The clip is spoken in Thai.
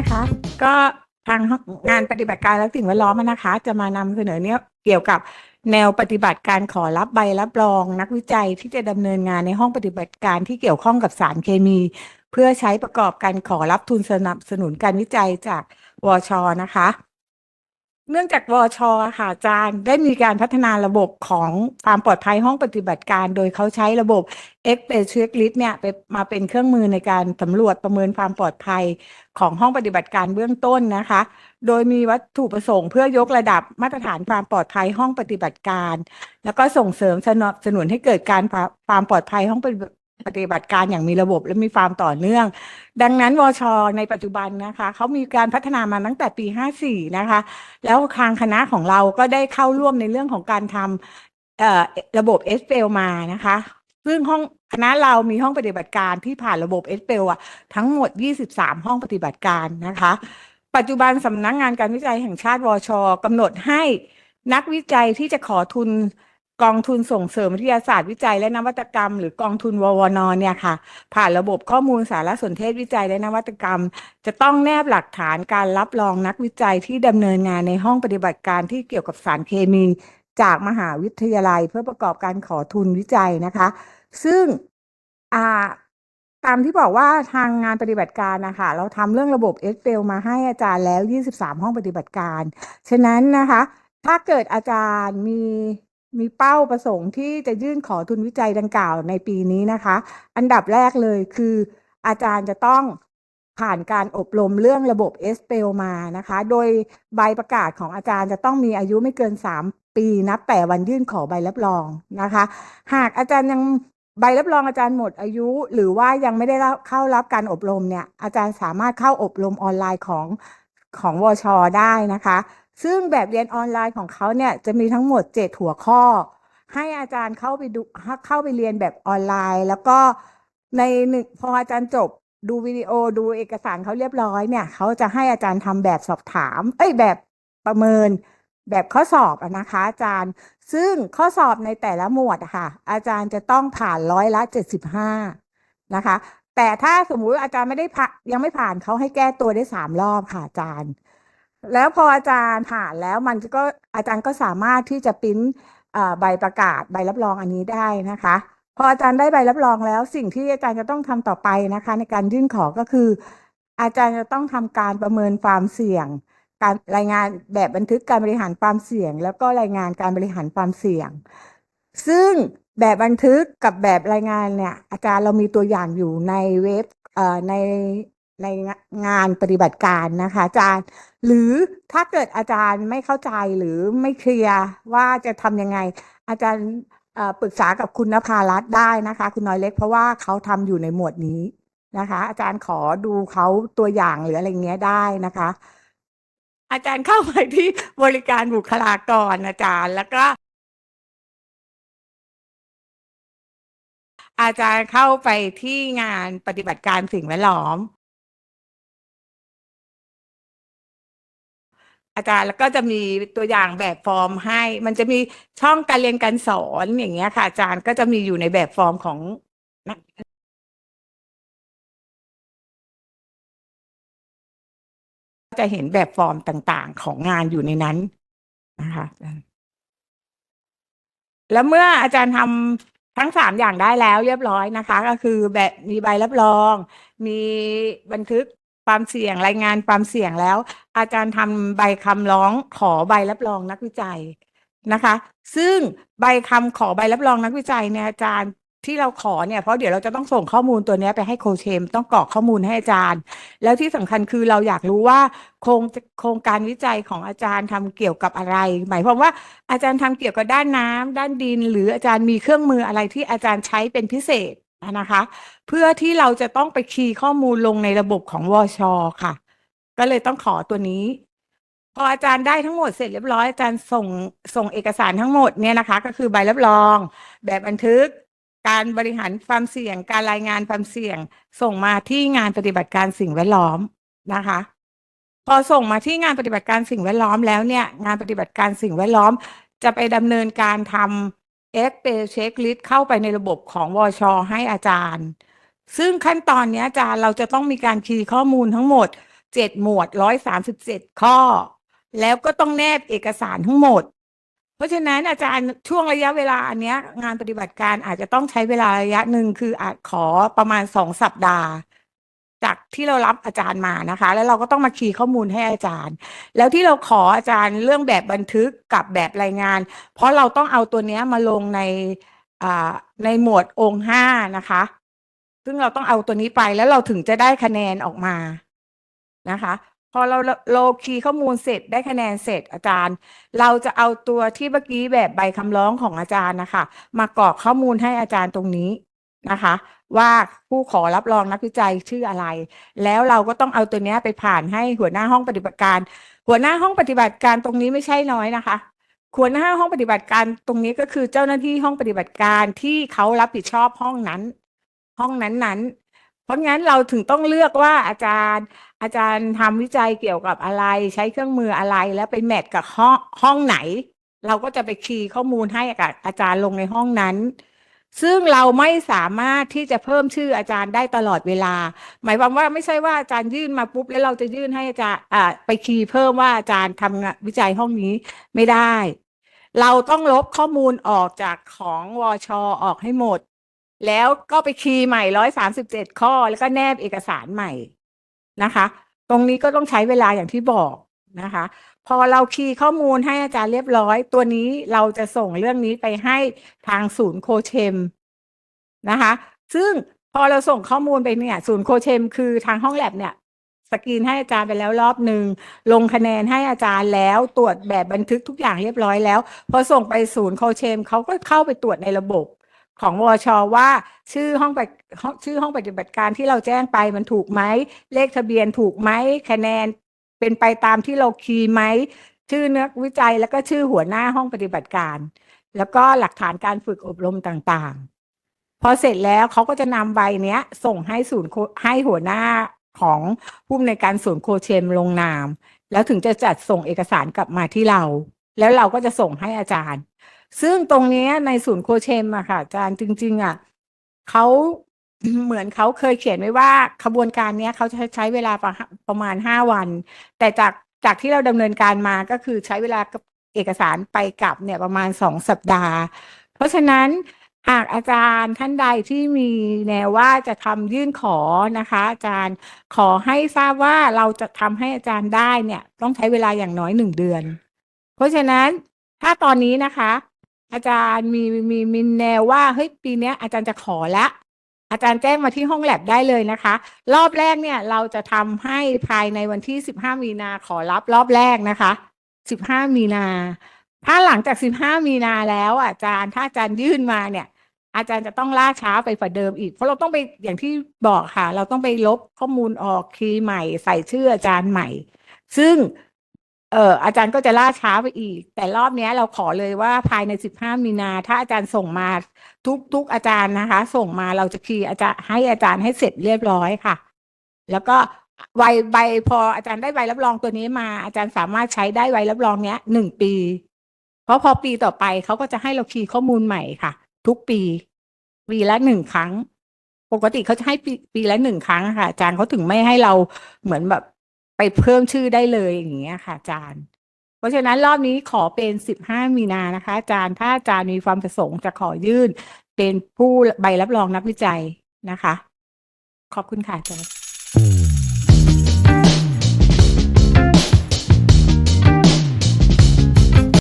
นะคะ ก็ทางงานปฏิบัติการและสิ่งแวดล้อมนะคะ จะมานำเสนอเนี้ยเกี่ยวกับแนวปฏิบัติการขอรับใบรับรอง นักวิจัยที่จะดำเนินงานในห้องปฏิบัติการที่เกี่ยวข้องกับสารเคมี เพื่อใช้ประกอบการขอรับทุนสนับสนุนการวิจัยจากวชนะคะ เนื่องจากวชค่ะอาจารย์ได้มีการพัฒนาระบบของความปลอดภัยห้องปฏิบัติการ โดยเขาใช้ระบบ X p a c e Checklist เนี่ยไปมาเป็นเครื่องมือในการสำรวจประเมินความปลอดภัยของห้องปฏิบัติการเบื้องต้นนะคะ โดยมีวัตถุประสงค์เพื่อยกระดับมาตรฐานความปลอดภัยห้องปฏิบัติการ แล้วก็ส่งเสริมสนับสนุนให้เกิดการความปลอดภัยห้อง ปฏิบัติการอย่างมีระบบและมีความต่อเนื่อง ดังนั้นวชในปัจจุบันนะคะเขามีการพัฒนามาตั้งแต่ปี 54 นะคะ แล้วทางคณะของเราก็ได้เข้าร่วมในเรื่องของการทำระบบ s อ l มานะคะ ซึ่งห้องคณะเรามีห้องปฏิบัติการที่ผ่านระบบ s อ l อะทั้งหมด 23 ห้องปฏิบัติการนะคะ ปัจจุบันสำนักงานการวิจัยแห่งชาติวชกำหนดให้นักวิจัยที่จะขอทุน กองทุนส่งเสริมวิทยาศาสตร์วิจัยและนวัตกรรม หรือกองทุนววนเนี่ยค่ะ ผ่านระบบข้อมูลสารสนเทศวิจัยและนวัตกรรม จะต้องแนบหลักฐานการรับรองนักวิจัยที่ดำเนินงานในห้องปฏิบัติการที่เกี่ยวกับสารเคมี จากมหาวิทยาลัยเพื่อประกอบการขอทุนวิจัยนะคะ ซึ่งอ่าตามที่บอกว่าทางงานปฏิบัติการนะคะเราทำเรื่องระบบ s อ l มาให้อาจารย์แล้ว 23 ห้องปฏิบัติการ ฉะนั้นนะคะ ถ้าเกิดอาจารย์มี มีเป้าประสงค์ที่จะยื่นขอทุนวิจัยดังกล่าวในปีนี้นะคะ อันดับแรกเลยคือ อาจารย์จะต้องผ่านการอบรมเรื่องระบบ s อ l มานะคะ โดยใบประกาศของอาจารย์จะต้องมีอายุไม่เกิน 3 ปีนับแต่วันยื่นขอใบรับรองนะคะ หากอาจารย์ยังใบรับรองอาจารย์หมดอายุ หรือว่ายังไม่ได้เข้ารับการอบรมเนี่ย อาจารย์สามารถเข้าอบรมออนไลน์ของของวชได้นะคะ ซึ่งแบบเรียนออนไลน์ของเขาเนี่ยจะมีทั้งหมด 7 หัวข้อ ให้อาจารย์เข้าไปดูเข้าไปเรียนแบบออนไลน์ แล้วก็ในหนึ่งพออาจารย์จบดูวิดีโอดูเอกสารเขาเรียบร้อยเนี่ยเขาจะให้อาจารย์ทำแบบสอบถาม เอ้ยแบบประเมิน แบบข้อสอบนะคะ อาจารย์ ซึ่งข้อสอบในแต่ละหมวดค่ะ อาจารย์จะต้องผ่านร้อยละเจ็ดสิบห้านะคะ แต่ถ้าสมมุติอาจารย์ไม่ได้ผ่านยังไม่ผ่านเขาให้แก้ตัวได้สามรอบค่ะอาจารย์ แล้วพออาจารย์ผ่านแล้วมันก็อาจารย์ก็สามารถที่จะปริ้นใบประกาศใบรับรองอันนี้ได้นะคะ พออาจารย์ได้ใบรับรองแล้ว สิ่งที่อาจารย์จะต้องทำต่อไปนะคะ ในการยื่นขอก็คือ อาจารย์จะต้องทำการประเมินความเสี่ยง การรายงานแบบบันทึกการบริหารความเสี่ยง แล้วก็รายงานการบริหารความเสี่ยง ซึ่งแบบบันทึกกับแบบรายงานเนี่ยอาจารย์เรามีตัวอย่างอยู่ในเว็บใน ในงานปฏิบัติการนะคะอาจารย์ หรือถ้าเกิดอาจารย์ไม่เข้าใจหรือไม่เคลียร์ว่าจะทำยังไง อาจารย์ปรึกษากับคุณนภารัตน์ได้นะคะ คุณน้อยเล็กเพราะว่าเขาทำอยู่ในหมวดนี้นะคะ อาจารย์ขอดูเขาตัวอย่างหรืออะไรเงี้ยได้นะคะ อาจารย์เข้าไปที่บริการบุคลากรอาจารย์แล้วก็อาจารย์เข้าไปที่งานปฏิบัติการสิ่งแวดล้อม อาจารย์แล้วก็จะมีตัวอย่างแบบฟอร์มให้ มันจะมีช่องการเรียนการสอนอย่างเงี้ยค่ะ อาจารย์ก็จะมีอยู่ในแบบฟอร์มของนักจะเห็นแบบฟอร์มต่างๆ ของงานอยู่ในนั้นนะคะแล้วเมื่ออาจารย์ทำทั้งสามอย่างได้แล้วเรียบร้อยนะคะ ก็คือแบบมีใบรับรอง มีบันทึก ความเสี่ยงรายงานความเสี่ยงแล้ว อาจารย์ทำใบคำร้องขอใบรับรองนักวิจัยนะคะ ซึ่งใบคำขอใบรับรองนักวิจัยเนี่ยอาจารย์ที่เราขอเนี่ยเพราะเดี๋ยวเราจะต้องส่งข้อมูลตัวนี้ไปให้โคเชม ต้องกรอกข้อมูลให้อาจารย์ แล้วที่สำคัญคือเราอยากรู้ว่าโครงโครงการวิจัยของอาจารย์ทำเกี่ยวกับอะไร หมายความว่าอาจารย์ทำเกี่ยวกับด้านน้ำด้านดิน หรืออาจารย์มีเครื่องมืออะไรที่อาจารย์ใช้เป็นพิเศษ นะคะ เพื่อที่เราจะต้องไปคีย์ข้อมูลลงในระบบของวชค่ะ ก็เลยต้องขอตัวนี้ พออาจารย์ได้ทั้งหมดเสร็จเรียบร้อยอาจารย์ส่งส่งเอกสารทั้งหมดเนี่ยนะคะ ก็คือใบรับรอง แบบบันทึก การบริหารความเสี่ยง การรายงานความเสี่ยง ส่งมาที่งานปฏิบัติการสิ่งแวดล้อมนะคะพอส่งมาที่งานปฏิบัติการสิ่งแวดล้อมแล้วเนี่ย งานปฏิบัติการสิ่งแวดล้อมจะไปดำเนินการทำ X p a y Checklist เข้าไปในระบบของวชให้อาจารย์ ซึ่งขั้นตอนนี้อาจารย์เราจะต้องมีการคีย์ข้อมูลทั้งหมดเจ็ดหมวดร้อยสามสิบเจ็ดข้อ แล้วก็ต้องแนบเอกสารทั้งหมด เพราะฉะนั้นอาจารย์ช่วงระยะเวลาอันนี้งานปฏิบัติการอาจจะต้องใช้เวลาระยะหนึ่งคืออาจขอประมาณสองสัปดาห์ จากที่เรารับอาจารย์มานะคะ แล้วเราก็ต้องมาคีย์ข้อมูลให้อาจารย์ แล้วที่เราขออาจารย์เรื่องแบบบันทึกกับแบบรายงาน เพราะเราต้องเอาตัวเนี้ยมาลงในในหมวดองค์ห้านะคะ ซึ่งเราต้องเอาตัวนี้ไปแล้วเราถึงจะได้คะแนนออกมานะคะ พอเราโลคีย์ข้อมูลเสร็จได้คะแนนเสร็จอาจารย์ เราจะเอาตัวที่เมื่อกี้แบบใบคำร้องของอาจารย์นะคะ มากรอกข้อมูลให้อาจารย์ตรงนี้นะคะ ว่าผู้ขอรับรองนักวิจัยชื่ออะไร แล้วเราก็ต้องเอาตัวนี้ไปผ่านให้หัวหน้าห้องปฏิบัติการ หัวหน้าห้องปฏิบัติการตรงนี้ไม่ใช่น้อยนะคะหัวหน้าห้องปฏิบัติการตรงนี้ก็คือเจ้าหน้าที่ห้องปฏิบัติการที่เขารับผิดชอบห้องนั้น ห้องนั้นๆ เพราะงั้นเราถึงต้องเลือกว่าอาจารย์อาจารย์ทำวิจัยเกี่ยวกับอะไร ใช้เครื่องมืออะไรแล้วไปแมทกับห้องห้องไหน เราก็จะไปคีย์ข้อมูลให้กับอาจารย์ลงในห้องนั้น ซึ่งเราไม่สามารถที่จะเพิ่มชื่ออาจารย์ได้ตลอดเวลา หมายความว่าไม่ใช่ว่าอาจารย์ยื่นมาปุ๊บแล้วเราจะยื่นให้อาจารย์ไปคีย์เพิ่มว่าอาจารย์ทำวิจัยห้องนี้ไม่ได้ เราต้องลบข้อมูลออกจากของวชออกให้หมด แล้วก็ไปคีย์ใหม่ร้อยสามสิบเจ็ดข้อ แล้วก็แนบเอกสารใหม่นะคะ ตรงนี้ก็ต้องใช้เวลาอย่างที่บอก นะคะ พอเราคีย์ข้อมูลให้อาจารย์เรียบร้อย ตัวนี้เราจะส่งเรื่องนี้ไปให้ทางศูนย์โคเชมนะคะ ซึ่งพอเราส่งข้อมูลไปเนี่ย ศูนย์โคเชม คือทางห้องแลบเนี่ยสกรีนให้อาจารย์ไปแล้วรอบหนึ่งลงคะแนนให้อาจารย์แล้วตรวจแบบบันทึกทุกอย่างเรียบร้อยแล้ว พอส่งไปศูนย์โคเชมเขาก็เข้าไปตรวจในระบบของวชว่าชื่อห้องปชื่อห้องปฏิบัติการที่เราแจ้งไปมันถูกไหม เลขทะเบียนถูกไหมคะแนน เป็นไปตามที่เราคีย์ไหม ชื่อนักวิจัยแล้วก็ชื่อหัวหน้าห้องปฏิบัติการ แล้วก็หลักฐานการฝึกอบรมต่างๆ พอเสร็จแล้วเขาก็จะนำใบเนี้ย ส่งให้ศูนย์ให้หัวหน้าของผู้อำนวยการศูนย์โคเชมลงนาม แล้วถึงจะจัดส่งเอกสารกลับมาที่เรา แล้วเราก็จะส่งให้อาจารย์ ซึ่งตรงเนี้ยในศูนย์โคเชมอะค่ะอาจารย์จริง ๆอะเขา เหมือนเขาเคยเขียนไว้ว่าขบวนการเนี้ยเขาจะใช้เวลาประประมาณห้าวัน แต่จากจากที่เราดำเนินการมาก็คือใช้เวลากับเอกสารไปกลับเนี่ยประมาณสองสัปดาห์ เพราะฉะนั้นหากอาจารย์ท่านใดที่มีแนวว่าจะทำยื่นขอนะคะ อาจารย์ขอให้ทราบว่าเราจะทำให้อาจารย์ได้เนี่ย ต้องใช้เวลาอย่างน้อยหนึ่งเดือน เพราะฉะนั้นถ้าตอนนี้นะคะ อาจารย์มีมีมีแนวว่าเฮ้ยปีนี้อาจารย์จะขอละ อาจารย์แจ้งมาที่ห้องแลบได้เลยนะคะ รอบแรกเนี่ยเราจะทำให้ภายในวันที่สิบห้ามีนาขอรับรอบแรกนะคะสิบห้ามีนา ถ้าหลังจากสิบห้ามีนาแล้วอาจารย์ถ้าอาจารย์ยื่นมาเนี่ย อาจารย์จะต้องล่าช้าไปกว่าเดิมอีก เพราะเราต้องไปอย่างที่บอกค่ะ เราต้องไปลบข้อมูลออกคีย์ใหม่ ใส่ชื่ออาจารย์ใหม่ ซึ่ง เอออาจารย์ก็จะล่าช้าไปอีก แต่รอบนี้เราขอเลยว่าภายในสิบห้ามีนา ถ้าอาจารย์ส่งมาทุกทุกอาจารย์นะคะ ส่งมาเราจะคีย์อาจารย์ให้อาจารย์ให้เสร็จเรียบร้อยค่ะ แล้วก็ใบใบพออาจารย์ได้ใบรับรองตัวนี้มา อาจารย์สามารถใช้ได้ใบรับรองเนี้ยหนึ่งปี เพราะพอปีต่อไปเขาก็จะให้เราคีย์ข้อมูลใหม่ค่ะ ทุกปีปีละหนึ่งครั้ง ปกติเขาจะให้ปีปีละหนึ่งครั้งค่ะ อาจารย์เขาถึงไม่ให้เราเหมือนแบบ ไปเพิ่มชื่อได้เลยอย่างเงี้ยค่ะอาจารย์ เพราะฉะนั้นรอบนี้ขอเป็นสิบห้ามีนานะคะ อาจารย์ถ้าอาจารย์มีความประสงค์จะขอยื่น เป็นผู้ใบรับรองนักวิจัยนะคะ ขอบคุณค่ะอาจารย์